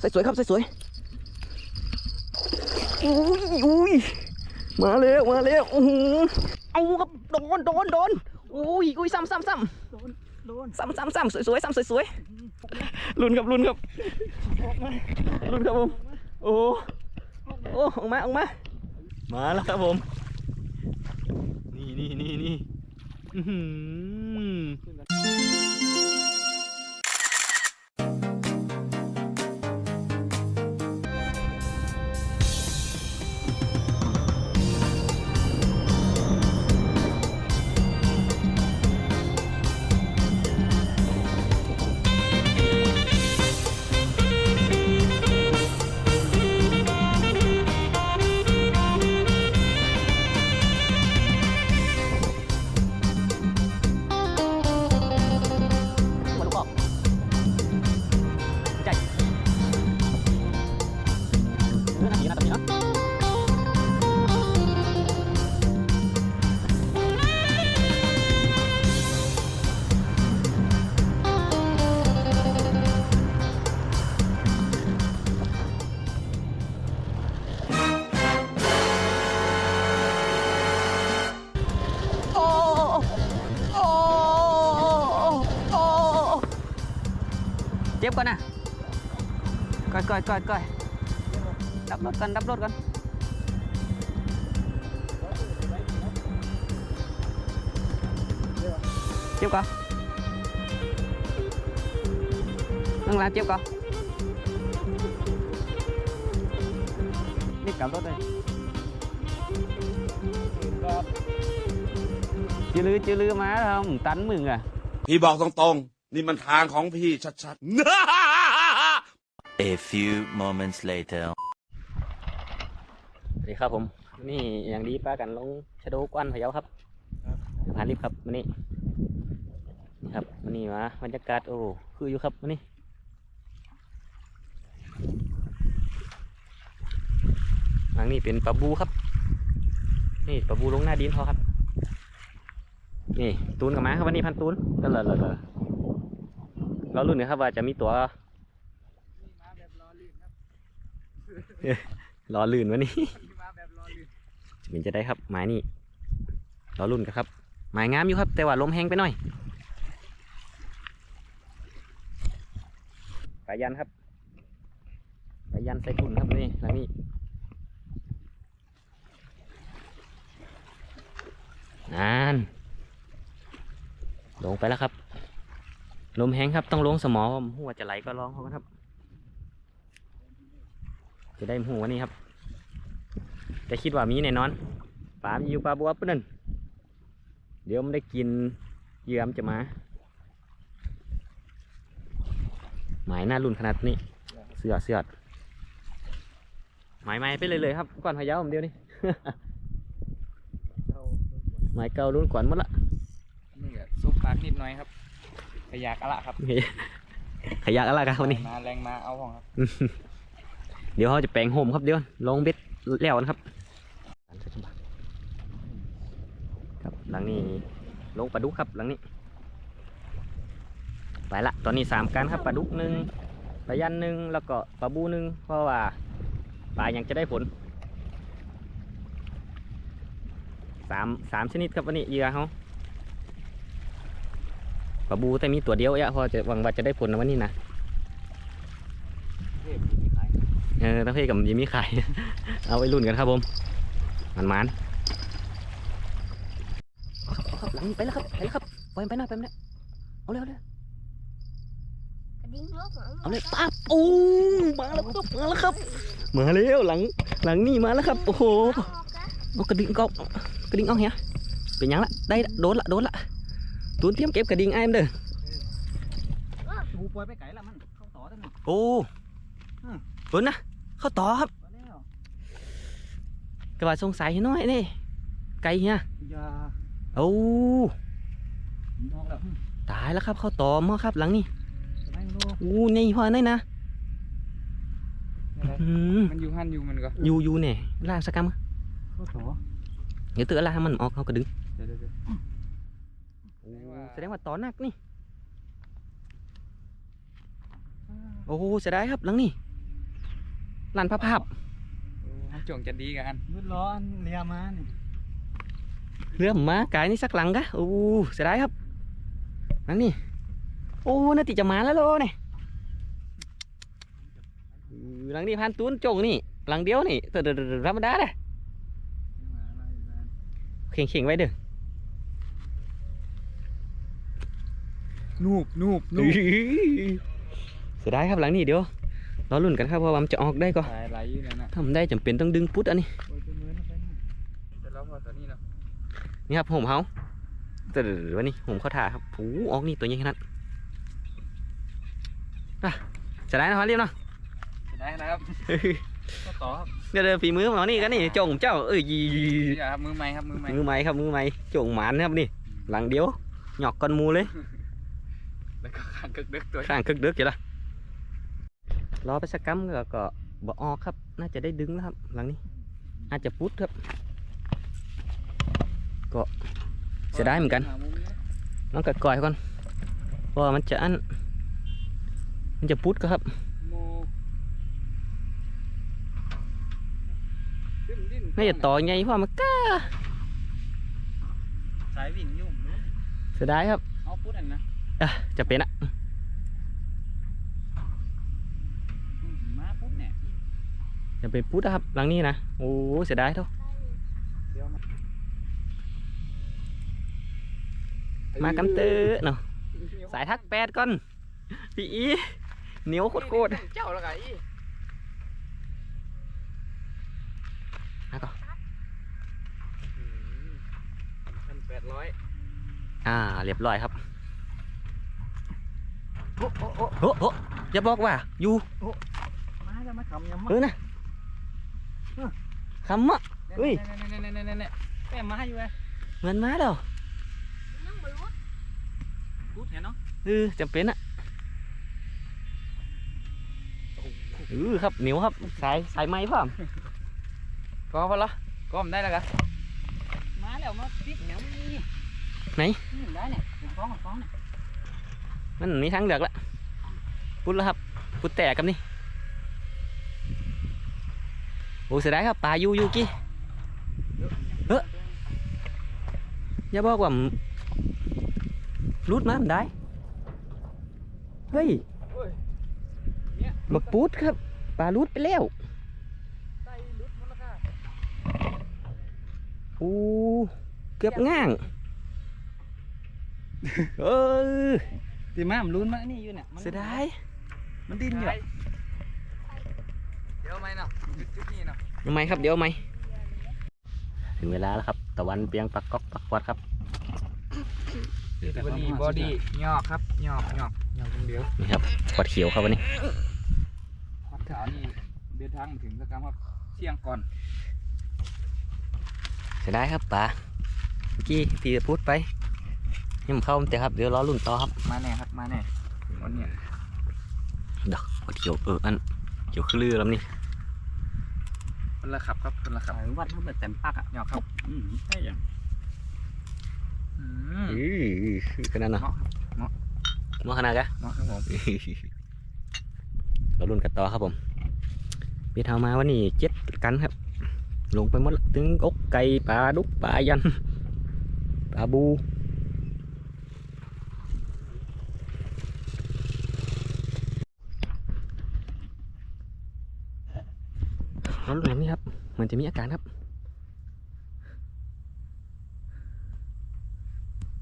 ใส่สวยครับใส่สวยอุ้ยอุ้ยมาแล้วมาแล้วโอ้โหเอาครับโดนโดนโดนอุ้ยอุ้ยซ้ำซ้ำซ้ำโดนโดนซ้ำซ้ำซ้ำสวยสวยซ้ำสวยสวยลุ้นครับลุ้นครับออกมาลุ้นครับผมโอ้โอ้ออกมาออกมามาแล้วครับผม นี่นี่นี่นี่ อยก่อยก่อยก่อยดับรถกันดับรถกันเจ็บก่อนนั่งร้านเจ็บก่อนรีบกลับรถเลยจือลือจือลือมาแล้วมึงตันมึงอะ พี่บอกตรงๆ นี่มันทางของพี่ชัดๆ A few moments later. สวัสดีครับผม นี่อย่างดีป้ากันลงชะโดกวันพะเยาครับผ่านรีบครับวันนี้นี่ครับวันนี้มาบรรยากาศโอ้คืออยู่ครับวันนี้หลังนี้เป็นปลาบูครับ นี่ปลาบูลงหน้าดินเขาครับ นี่ตูนกับมาครับวันนี้พันตูนก็เลยเลยเลยเราลุ้นนะครับว่าจะมีตัว มาแบบรอลื่นครับ รอลื่นวันนี้มาแบบรอลื่นจะเป็นจะได้ครับไม้นี่รอรุ่นกันครับไม้งามอยู่ครับ แต่ว่าลมแห้งไปหน่อยปายันครับปายันใส่กุ่นครับนี่หลังนี้นานลงไปแล้วครับ ลมแห้งครับต้องลงสมอหัวจะไหลก็ร้องเขากันครับ จะได้หูวันนี้ครับ แต่คิดว่ามีแน่นอนปลามีอยู่ปลาบัวปุ่นนั่นเดี๋ยวมันได้กินเหยื่อมนจะมา หมายหน้ารุ่นขนาดนี้ เสือเสือดหมายไม้ไปเลยเลยครับก่อนพะเยาผมเดียวนี่เราหมายเก่ารุ่นก่อนหมดละนี่ก็ซุปปากนิดหน่อยครับ ขยากอะละครับ ขยักอะไรกันวันนี้มาแรงมาเอาของครับ เดี๋ยวเขาจะแปลงโฮมครับเดี๋ยวลงเบ็ดแล้วนะครับครับหลังนี้ลงปลาดุกครับหลังนี้ ไปละตอนนี้สามการครับปลาดุกหนึ่งปลายันหนึ่งแล้วก็ปลาบูหนึ่งเพราะว่าปลายังจะได้ผลสามสามชนิดครับวันนี้เหยื่อเขาปลาบูแต่มีตัวเดียวเอะพอจะหวังว่าจะได้ผลนะวันนี้นะ เทพมีขาย เออตะเพ่กับยิมมี่ขาย เอาไว้รุ่นกันครับผม มันมันเอาครับเอาครับหลังไปแล้วครับไปแล้วครับปล่อยมันไปหน่อยไปมันหน่อยเอาเร็วเร็วกระดิ่งลูกหลังเอาเลยปั๊บโอ้มาแล้วครับมาแล้วครับมาแล้วหลังหลังนี่มาแล้วครับโอ้โหเอากระดิ่งก็กระดิ่งเอาเฮียเป็นยังละได้ละโดนละโดนละตูนเตรียมเก็บกระดิ่งไอ้มันเด้อหูปล่อยไปไก่ละมันเข้าต่อตั้งหนึ่งโอ้ตุนนะ เข้าต่อครับมาแล้วแต่ว่าสงสัยน้อยนี่ไก่เฮียอย่าโอ้มองแล้วตายแล้วครับเข้าต่อหมอครับหลังนี่จะไม่รู้อู้นี่พอนี่นะอะไรอืมมันอยู่หันอยู่มันก็อยู่อยู่เนี่ยล่างสกรรมเข้าต่อเดี๋ยวเตือนล่างให้มันออกเขากระดึงเดี๋ยวเดี๋ยวเดี๋ยวแสดงว่าต่อหนักนี่ โอ้โหเสียดายครับหลังนี่ ลานภาพภาพโอ้ห้องจงจะดีกันมืดร้อนเรียมานี่เรือหมากายนี่สักหลังกะโอ้เสียดายครับหลังนี่โอ้น่าติจะมาแล้วโลเนี่ยอือหลังนี่พันตูนจงนี่หลังเดียวนี่เตอธรรมดาเด้เข่งเข่งๆไว้เด้อนูบนูบนูบเสียดายครับหลังนี้เดี๋ยว รอลุ้นกันครับว่ามันจะออกได้ก็สายไหลอยู่นั่นน่ะถ้ามันได้จำเป็นต้องดึงปุ๊ดอันนี้โอ้ยจะมือนะไปนี่แต่เราพอตอนนี้เนาะนี่ครับผมเฮาแต่เดี๋ยววันนี้ผมเข้าถ่าครับโอ้ออกนี่ตัวใหญ่ขนาดอะจะได้นะครับเรียบเนาะจะได้นะครับก็ต่อครับเดี๋ยวเดี๋ยวฝีมือของเรานี่กันนี่จงเจ้าเอ้ยยีนี่ครับมือไม้ครับมือไม้มือไม้ครับมือไม้จงหมานครับนี่ หลังเดียวหยอกก้อนหมูเลยแล้วก็ข้างกึกดึกตัวข้างคึกเดือกอยู่ละ รอไปสักกัมก็ก็บ่ออกครับ น่าจะได้ดึงแล้วครับ หลังนี้อาจจะพุดครับ ก็เสียดายเหมือนกันน้องกัดก่อยก่อนเพราะว่ามันจะอันมันจะพุดก็ครับโมดิ้นดิ้นน่าจะต่อไงเพราะมันก้าสายวิ่งยุ่งนู้นเสียดายครับเอาพูดอันนะอะจะเป็นอะ มาปุ๊บเนี่ย จะเป็นพุดอะครับ หลังนี้นะ โอ้เสียดายเท่าเดี๋ยวมามากำเตอเนาะสายทักแปดก่อน พี่อีเหนียวโคตรเจ้าแล้วไงอีๆนะก็พันแปดร้อยอ่า เรียบร้อยครับโอ้โอ้โอ้โอ้โอ้อย่าบอกว่า อยู่มาจะมาขำยังเออนะ คำอะเฮ้ยเนี่ยเนี่ยเนี่ยเนี่ยเนี่ยแม่มาอยู่ไงเหมือนม้าเด้อนั่งบนรถพูดเห็นเนาะเออจำเป็นอะเออครับเหนียวครับสายสายไม้พ่อมก็พอละก็มนได้แล้วกันมาแล้วมาติดเหนียวนี่ไหนนี่ได้เนี่ยฟ้องฟ้องเนี่ยมันมีทางเลือกละพุดแล้วครับพุดแตกกับนี่โอ้เสียดายครับปลาอยู่อยู่กี้อย่าบอกว่ามันรูดมามันได้ เฮ้ยเนี่ยบักปูดครับปลารูดไปแล้วไส้ลุดหมดแล้วค่ะโอ้เกือบง่างเออตีมามันลุ้นมานี่อยู่เนี่ยมันเสียดายมันดิ้นอยู่เดี๋ยวไหมเนาะจุดจุดนี้เนาะทำไมครับ เดี๋ยวไหมถึงเวลาแล้วครับ ตะวันเปียงปักก๊อกปักวัดครับบอดี้บอดี้หยอกครับหยอกหยอกหยอกคนเดียวนี่ครับขวดเขียวครับวันนี้พัดขาวนี่เดินทางมาถึงสักครั้งครับเที่ยงก่อนเสียดายครับป่าเมื่อกี้พี่พูดไปยังบ่เข้าแต่ครับเดี๋ยวรอรุ่นต่อครับมาแน่ครับมาแน่ถึงวันเนี้ยดอกขวดเขียวเอออันเขียวคือลือแล้วนี่ คนละขับครับคนละขับสายวัดเขาแบบเต็มปากอะหยอกครับ อืมใช่ยังอืมอือคือขนาดนั้นเหมาะครับมอขนาดกะเหมาะครับผมรอรุ่นกันต่อครับผมพี่เทามาวันนี้เจ็ดกันครับ ลงไปหมดละถึงอกไก่ปลาดุกปลายันปลาบู ร้อนแบบนี้ครับ เหมือนจะมีอาการครับ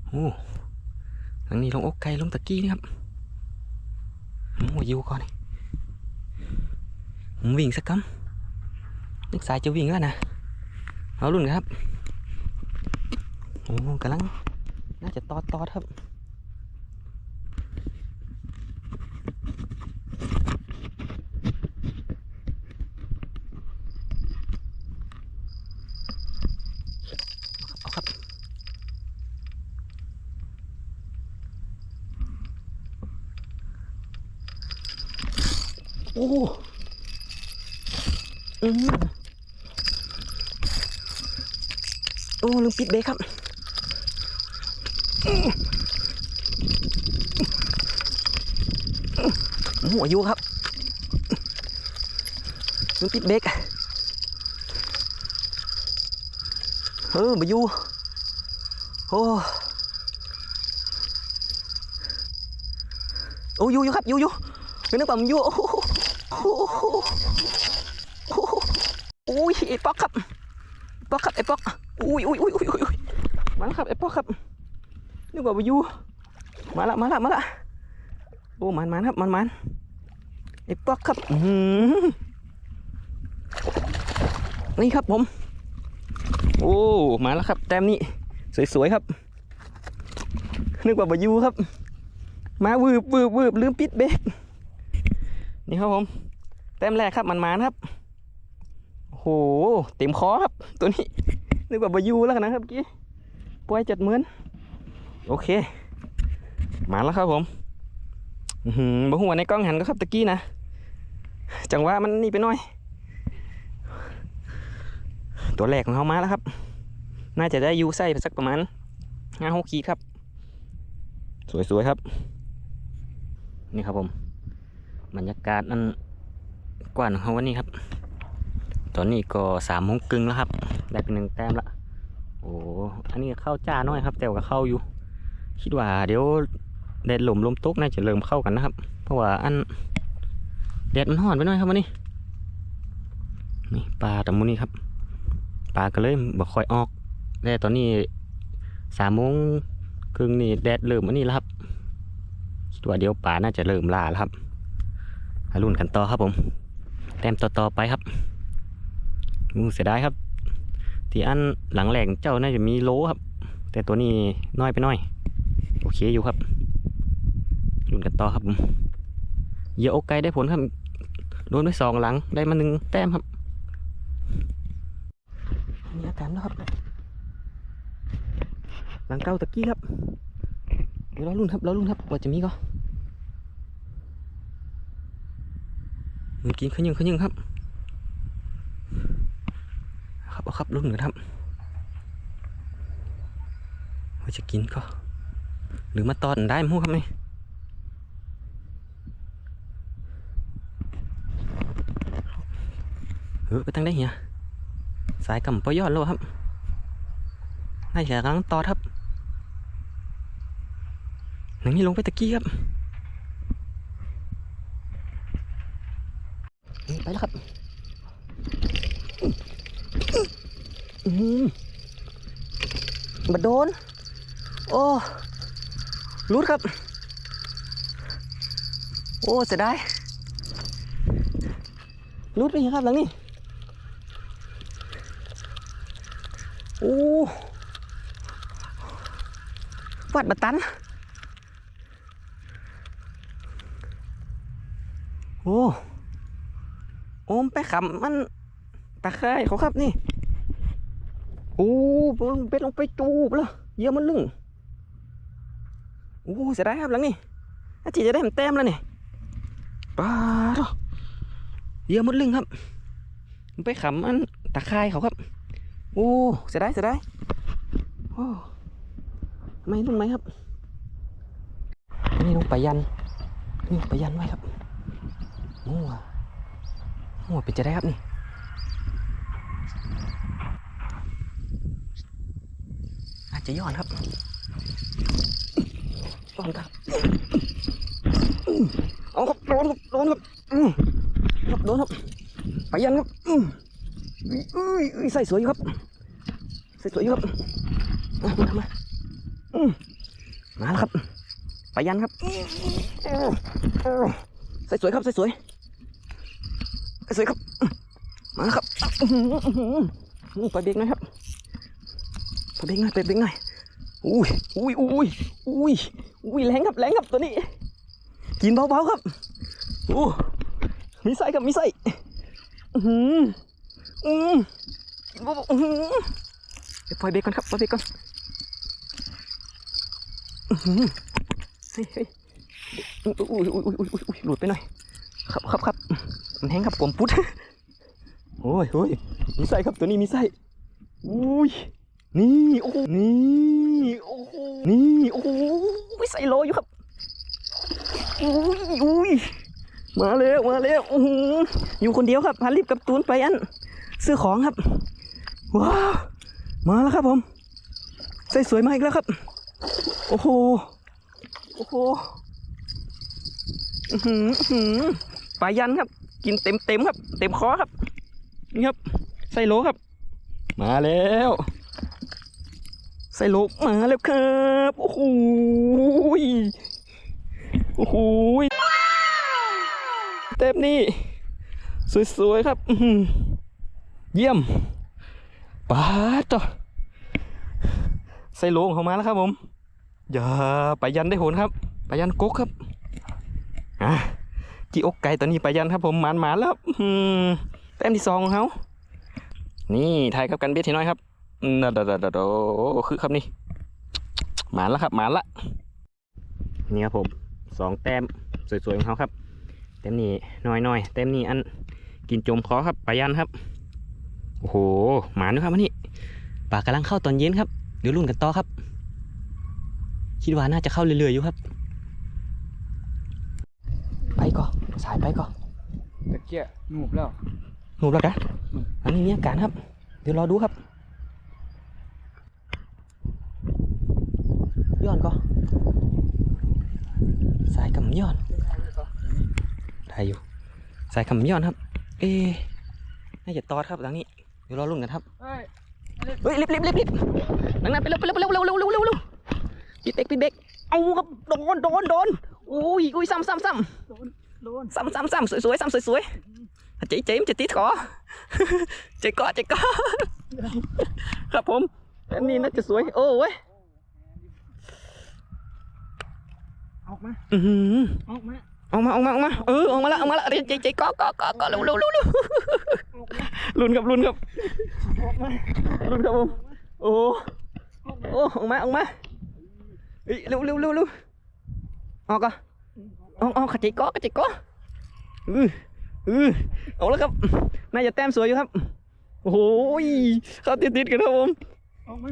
โอ้ทางนี้ลงอกไก่ลงตะกี้นี่ครับโอ้ยิวก่อนนี่ผมวิ่งสักคำนึกสายจะวิ่งแล้วนะเอารุ่นครับโอ้กำลังน่าจะตอดตอดครับ อ้อืมโอ้ลืมปิดเบรกครับอืมโอ้โหอายุครับมันติดเบรกเออมาอยู่โอ้โอ้อยู่อยู่ครับอยู่อยู่เป็นนึกว่มอยู่โอ้ โอ้โหโอ้โหโอ้ยไอ้ป๊อกครับป๊อกครับไอ้ป๊อกอุ้ยอุ้ยอุ้ยอุ้ยอุ้ยมาแล้วครับไอ้ป๊อกครับนึกว่ามันอยู่มาละมาละมาละโอ้มันมันครับมันมันไอ้ป๊อกครับอื้อหือนี่ครับผม โอ้มาแล้วครับ แต้มนี้สวยๆครับ นึกว่าบายูครับ มาวืบวืบวืบลืมปิดเบรก นี่ครับผมแต้มแรกครับมันมานครับโหเต็มคอครับ ตัวนี้นึกว่าบายูแล้วนะครับเมื่อกี้ปล่อยจัดเหมือนโอเค มาแล้วครับผมหือบ่หัวในกล้องหันก็ครับตะกี้นะจังหวะมันนี่ไปหน่อย ตัวแรกของเขามาแล้วครับ น่าจะได้ยูไส้สักประมาณห้าหกขีดครับ สวยๆครับ นี่ครับผม บรรยากาศนั้นกว้านของเขาวันนี้ครับ ตอนนี้ก็สามโมงครึ่งแล้วครับ ได้เป็นหนึ่งแต้มละโอ้อันนี้เข้าจ้าน้อยครับ แต่ว่าก็เข้าอยู่ คิดว่าเดี๋ยวแดดหล่มลมตกน่าจะเริ่มเข้ากันนะครับ เพราะว่าอันแดดมันห่อนไปหน่อยครับวันนี้นี่ปลาตะมุนี่ครับปลาก็เลยบ่ค่อยออกแต่ตอนนี้สามโมงครึ่งนี่แดดเริ่มอันนี้แล้วครับคิดว่าเดี๋ยวปลาน่าจะเริ่มล่าแล้วครับ มาลุ้นกันต่อครับผม แต้มต่อๆไปครับงูเสียดายครับ ที่อันหลังแหลงเจ้าน่าจะมีโลครับ แต่ตัวนี้น้อยไปน่อย โอเคอยู่ครับลุ้นกันต่อครับผมเยอะโอไกได้ผลครับโดนไปสองหลังได้มาหนึ่งแต้มครับมีอาการแล้วครับ หลังเก้าตะกี้ครับเดี๋ยวเราลุ้นครับเราลุ้นครับว่าจะมีก็ มือกินขยึงขยึงครับ ครับเอาครับลุ้นกันครับว่าจะกินก็หรือมาตอนได้มั้งครับนี่เออไปตั้งได้เหียสายกำปอยอดแล้วครับน่าจะกำลังตอดครับหนังนี้ลงไปตะกี้ครับ ไปแล้วครับมบัดโดน โอ้รุดครับ โอ้เสียดายรุดไปยังครับหลังนี้ โอ้วัดบัตัน โอ้ โอมไปขำมันตะไคร้เขาครับนี่โอ้มันเป็ดลงไปจูบแล้วเยี่ยมมันลึงโอ้เสียดายครับหลังนี่อาจีจะได้เห็นแต้มแล้วนี่ป้าดเยี่ยมมันลึงครับมันไปขำมันตะไคร้เขาครับโอ้เสียดายเสียดายโอ้ไม่ลงไหมครับนี่ลงไปยันนี่ไปยันไว้ครับโอ้ โอ้เป็นจะได้ครับนี่อาจจะย้อนครับย้อนครับเอาครับโดนครับโดนครับครับโดนครับไปยันครับอืมอุ้ยอุ้ยใส่สวยอยู่ครับใส่สวยอยู่ครับมามามาอืมมาแล้วครับไปยันครับใส่สวยครับใส่สวย ส่สวยครับ มาครับไปเบรกหน่อยครับไปเบรกหน่อยไปเบรกหน่อยอุ้ยอุ้ยอุ้ยอุ้ยอุ้ยแรงครับแรงครับตัวนี้ กินเบาๆครับโอ้มีไส้ครับมีไส้อื้อหืออืมบ่บ่อื้อหือเดี๋ยวปล่อยเบรกก่อนครับปล่อยเบรกก่อนอือหือเฮ้ยเฮ้ยอุ้ยอุ้ยอุ้ยอุ้ยหลุดไปหน่อย ครับครับครับ มันแห้งครับผมปุ๊ดโอ้ยโอ้ยมีไส้ครับตัวนี้มีไส้อุ้ยนี่โอ้นี่โอ้นี่โอ้โหใส่โลอยู่ครับอุ้ยอุ้ยมาเร็วมาเร็วอ้อยู่คนเดียวครับพารีบกับตูนไปอันซื้อของครับว้าวมาแล้วครับผมใส่สวยมาอีกแล้วครับ โอ้โหโอ้โหอื้อหืออื้อหือปยันครับ กินเต็มเต็มๆครับ เต็มคอครับ นี่ครับไส้โลครับ มาแล้วไส้โลมาแล้วครับโอ้โหยโอ้โหยเต็มนี่สวยๆครับอื้อหือเยี่ยมปาดต่อไส้โลของเขามาแล้วครับผมอย่าไปยันได้โหนครับไปยันกกครับอะ จีอกไก่ตัวนี้ไปยันครับผมหมานหมานแล้วอื้อหือแต้มที่สองของเขานี่ถ่ายกับกันเบ็ดทีน้อยครับอืมเดดโอ้คือครับนี่หมานแล้วครับหมานละนี่ครับผมสองแต้มสวยๆของเขาครับแต้มนี้น้อยๆแต้มนี้อันกินจมคอครับไปยันครับโอ้โหหมานด้วยครับวันนี้ปลากำลังเข้าตอนเย็นครับเดี๋ยวรุ่นกันต่อครับ คิดว่าน่าจะเข้าเรื่อยๆอยู่ครับ ไปก่อนสายไปก่อน ตะ เกียบหนูบแล้วหนูแล้วกันอันนี้มีอาการครับ เดี๋ยวรอดูครับ ย้อนก่อนสายกำย้อนได้อยู่ สายกำย้อนครับ เอ๊ะน่าจะตอดครับหลังนี้ เดี๋ยวรอลุ้นกันครับเฮ้ยเฮ้ยรีบรีบรีบรีบหลังนั้นไปเร็วไปเร็วไปเร็วเร็วเร็วเร็วเร็วเร็วปิดเบรกปิดเบรกเอาครับโดนโดนโดนอุ้ยอุ้ยซ้ำซ้ำซ้ำโดน ซ้ำซ้ำซ้ำสวยสวยๆซ้ำสวยสวยๆเจ๊เจ๊มนจะติดคอเจ๊ก็เจ๊ก็ครับผมอันนี้น่าจะสวย โอ้เว้ยออกมาอือหือออกมาออกมาออกมาออกมาเออออกมาละออกมาละเจ๊เจ๊ก็ก็ก็ก็เร็วเร็วเร็วเร็วลุ้นครับลุ้นครับลุ้นครับผมโอ้โอ้ออกมาออกมาเฮ้ยเร็วเร็วเร็วเร็วออกก่อน ออกออกขจิก็ขจิก็อืออือเอาแล้วครับน่าจะแต้มสวยอยู่ครับ โอ้โหเข้าติดติดๆกันครับผมออกมา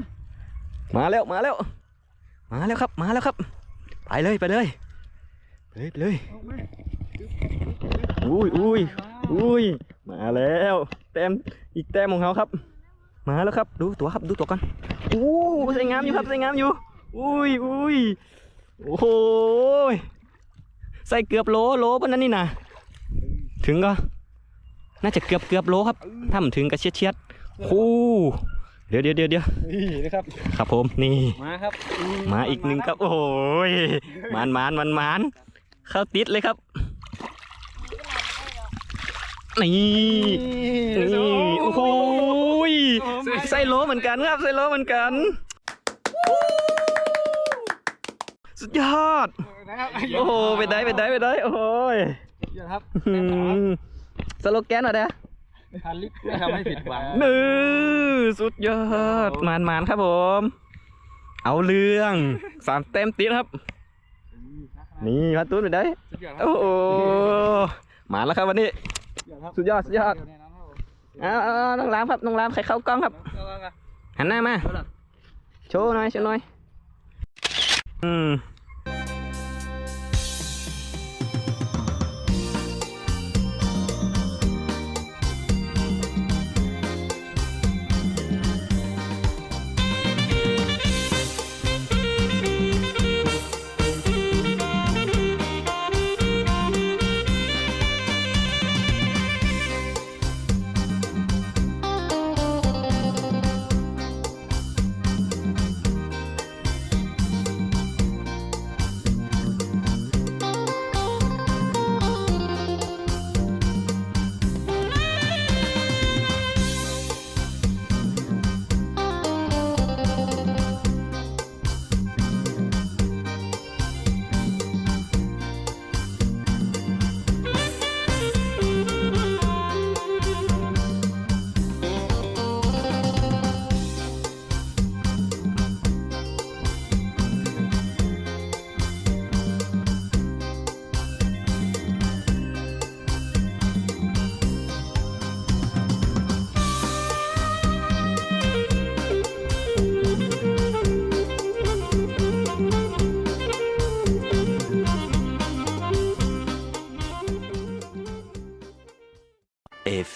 มาแล้วมาแล้ว มาแล้วครับ มาแล้วครับ ไปเลยไปเลยไปเลยไปเลยออกมาอุ้ยอุ้ยอุ้ยมาแล้ว แต้มอีกแต้มของเขาครับ มาแล้วครับ ดูตัวครับดูตัวกันอู้ใส่งามอยู่ครับใส่งามอยู่ อุ้ยอุ้ยโอ้โห ใส่เกือบโลโลปะนั้นนี่นะถึงก็ น่าจะเกือบเกือบโลครับ ถ้ามันถึงก็เชียดเชียดๆคู่เดี๋ยวเดี๋ยวเดี๋ยวเดี๋ยวนี่นะครับ ครับผมนี่ มาครับ มาอีกหนึ่งครับ โอ้ยหมานหมานหมานหมานเข้าติดเลยครับ นี่นี่โอ้โหยไส้โลเหมือนกันครับไส้โลเหมือนกัน สุดยอด นะครับโอ้โหไปได้ไปได้ไปได้โอ้ยเดี๋ยวครับอื้อหือสโลแกนหน่อยเด้อทานลิฟต์ไม่ทำให้ผิดหวังนื้อสุดยอดหมานหมานครับผม เอาเรื่องสามเต็มติดครับ นี่พัดตุ้นไปได้สุดยอดครับโอ้โหมาแล้วครับวันนี้ สุดยอดครับสุดยอดสุดยอดเดี๋ยวแนะนำครับผมเอาเอาเอาน้องรามครับน้องรามใครเข้ากล้องครับเอาเอาเอาหันหน้ามา โชว์หน่อยโชว์หน่อยอืม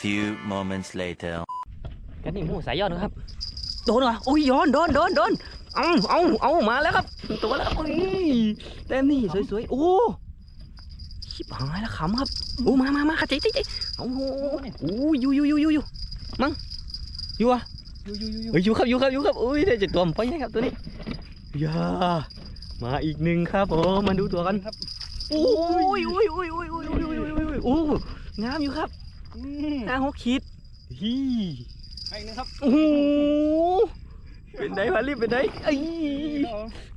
few moments later. กันนี่หมูสายยอดนะครับ โดนเหรอโอ้ยย้อนโดนโดนโดนเอาเอาเอามาแล้วครับ ตัวแล้วครับอุ้ยเต็มนี่สวยๆโอ้ชิบหายแล้วขำครับโอ้มามามาขัดใจใจใจโอ้โหโอ้ยอยู่อยู่อยู่อยู่อยู่มั้งอยู่อะอยู่อยู่อยู่อยู่เฮ้ยอยู่ครับอยู่ครับอยู่ครับอุ้ยเดี๋ยวจะตัวมนไปยังไงครับตัวนี้อย่ามาอีกหนึ่งครับผมมาดูตัวกันครับโอ้ยโอ้ยโอ้ยโอ้ยโอ้ยโอ้ยโอ้ยโอ้ยโอ้ยงามอยู่ครับอืม ห้าหกขีดฮีให้อีกหนึงครับโอ้โหเป็นไงพารีบเป็นไงไอ้ย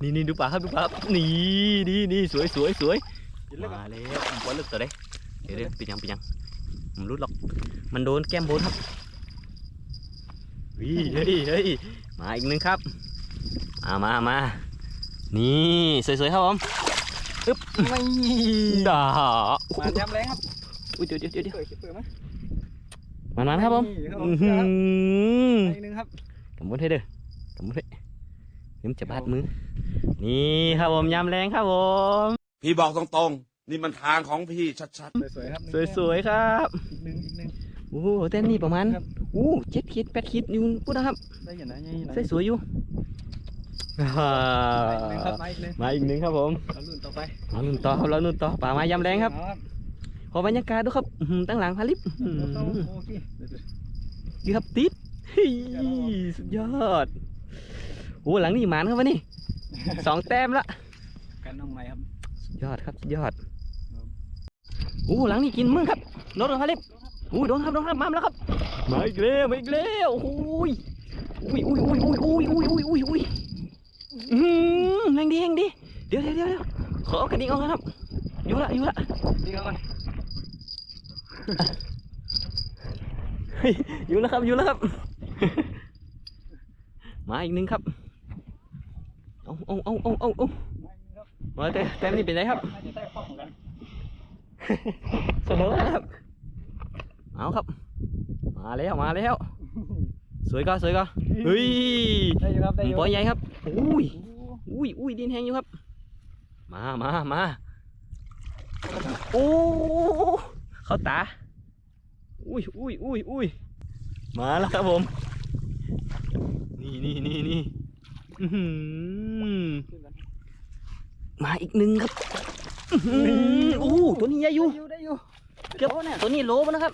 นี่นี่ดูปลาครับดูปลาครับนี่นี่นี่สวยสวยสวยกินเลยคมารับแล้วผมปล่อยลึกตัวได้เดี๋ยวเดี๋ยวเป็นยังเป็นยังผมรุดหรอกมันโดนแก้มโบนครับเฮ้ยเฮ้ยเฮ้ยมาอีกหนึ่งครับมามามานี่สวยๆครับผมอึ๊บไม่ด่ามาแจมแรงครับอุ้ยเดี๋ยวเดี๋ยวเดี๋ยวเดี๋ยวเปิดเปิดไหม มันมันครับผมนี่ครับผอื้มอหือให้อีกหนึงครับกำมือให้เด้อกำมือให้เดี๋ยวมันจะบาดมือ นี่ครับผมยำแรงครับผม พี่บอกตรงๆ นี่มันทางของพี่ชัดสวยๆครับสวยๆครับอีกหนึ่งอีกหนึ่งโอ้โหเต้นนี่ประมาณครับโอ้เจ็ดขีดแปดขีดอยู่พูดนะครับได้อย่างไรยังไงใส่สวยอยู่อ่ามาอีกหนึ่งครับมาอีกหนึ่งมาอีกหนึ่งครับผมเราลุ้นต่อไปเอานุ่นต่อครับเรานุ่นต่อป่ามายำแรงครับ เอาครับ ขอบรรยากาศด้วยครับอื้อหือตั้งหลังพาลิฟอื้อเอาหือโอเคเดี๋ยวดีครับติดเฮ้ยสุดยอดโอ้หลังนี่หมานครับวะนี่สองแต้มละๆกันน้องใหม่ครับสุดยอดครับสุดยอดโอ้หลังนี่กินมึงครับโดนครับลิฟโอ้ยโดนครับโดนครับมาแล้วครับมาอีกแล้วมาอีกแล้วโอ้ยอุ้ยอุ้ยอุ้ยอุ้ยอุ้ยอุ้ยอุ้ยอุ้ยอุ้ยอืมแรงดีแรงดีเดี๋ยวเดี๋ยวเดี๋ยวเดี๋ยวขอเอากระดิ่งเอาครับอยู่ละอยู่ละนี่ครับเฮ้ย อยู่แล้วครับอยู่แล้วครับ มาอีกหนึ่งครับ เอาเอาเอาเอาเอาเอามาแต่แต่นี่เป็นไรครับน่าจะได้ข้อของกันเสมอนะครับ เอาครับ มาแล้วมาแล้ว สวยก็สวยก็เฮ้ยได้อยู่ครับได้อยู่ปล่อยใหญ่ครับอุ้ยอุ้ยอุ้ยดินแห้งอยู่ครับ มามามาโอ้ เข้าตา อุ้ยอุ้ยอุ้ยอุ้ยมาแล้วครับผม นี่นี่นี่นี่อื้อหือมาอีกหนึ่งครับอื้อหือโอ้โหตัวนี้ใหญ่อยู่ได้อยู่ได้อยู่เกือบตัวนี้โลมันนะครับ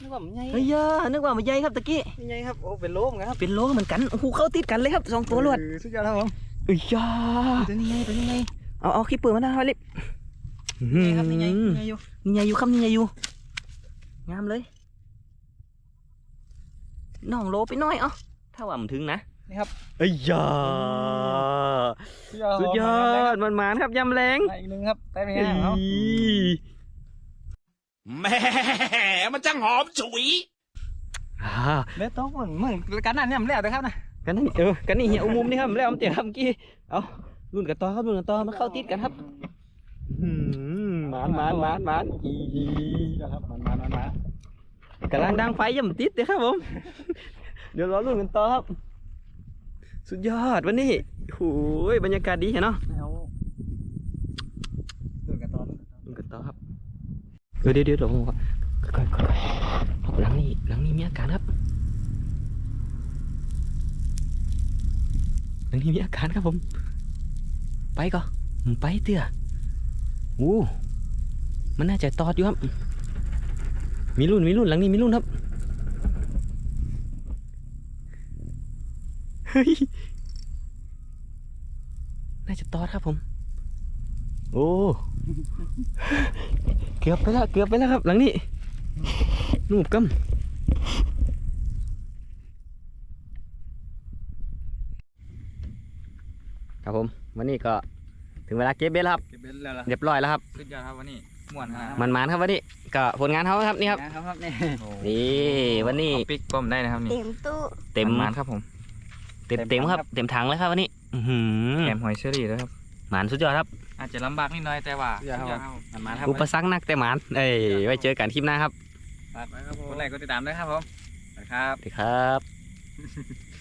นึกว่ามันใหญ่เฮ้ยยานึกว่ามันใหญ่ครับตะกี้ใหญ่ครับโอ้เป็นโลเหมือนกันครับเป็นโลเหมือนกันโอ้โหเข้าติดกันเลยครับสองตัวรวดเออสุดยอดครับผมเอ้ยยาตัวนี้ไงตัวนี้ไงเอาเอาขี้เปลือกมาหน้าลิป นี่ครับนี่ไงนี่ไงอยู่นี่ไงอยู่ครับนี่ไงอยู่งามเลยน้องโลไปหน้อยเอ้าถ้าว่ามันถึงนะนี่ครับเอ้ยยาสุดยอดมันมานๆครับยำแรงมาอีกหนึ่งครับได้ไหมเอ้ฮะเอายๆแหม่มันจังหอมฉุยอ่าเล็ดโต๊ะเหมือนเหมือนกันนั่นเนี่ยมันแล้วเลยครับนะกันนี่เออกันนี่เหี่ยวมุมนี่ครับแล้วมันเตี๋ยครับเมื่อกี้เอารุ่นกันต่อครับรุ่นกันต่อมาเข้าติดกันครับอืม หมานหมานหมานหมานอีครับมันมามันมากำลังดังไฟยังไม่ติดเลยครับผม เดี๋ยวรอรุ่นกันต่อครับ สุดยอดวันนี้โอ้ยบรรยากาศดีเห็นเนาะเอาตื่นกันตอนรุ่นกันต่อครับเออเดี๋ยวเดี๋ยวเดี๋ยวผมก่อนก่อนก่อนครับหลังนี้หลังนี้มีอาการครับหลังนี้มีอาการครับผม ไปก่อนผมไปเตื้อโอ้มันน่าจะตอดอยู่ครับ มีรุ่นมีรุ่นหลังนี้มีรุ่นครับ เฮ้ย น่าจะตอดครับผม โอ้ เกือบไปแล้วเกือบไปแล้วครับ หลังนี้นูบกำครับผม วันนี้ก็ ถึงเวลาเก็บเบ็ดแล้วครับ เก็บเบ็ดแล้วล่ะเรียบร้อยแล้วครับ สุดยอดครับวันนี้ม่วนครับมันมันๆครับวันนี้ ก็ผลงานเขาครับนี่ครับครับครับนี่นี่วันนี้เอาปิกป้อมได้นะครับนี่เต็มตู้เต็มมันๆครับผมเต็มเต็มครับ เต็มถังเลยครับวันนี้ อือหือแถมหอยเชอรี่ด้วยครับ หมานสุดยอดครับ อาจจะลำบากนิดหน่อยแต่ว่าสุดยอดครับครับมันมาครับอุปสรรคหนักแต่หมานเอ้ยไว้เจอกันคลิปหน้าครับครับกดไลค์กดติดตามด้วยครับผมไปครับ สวัสดีครับ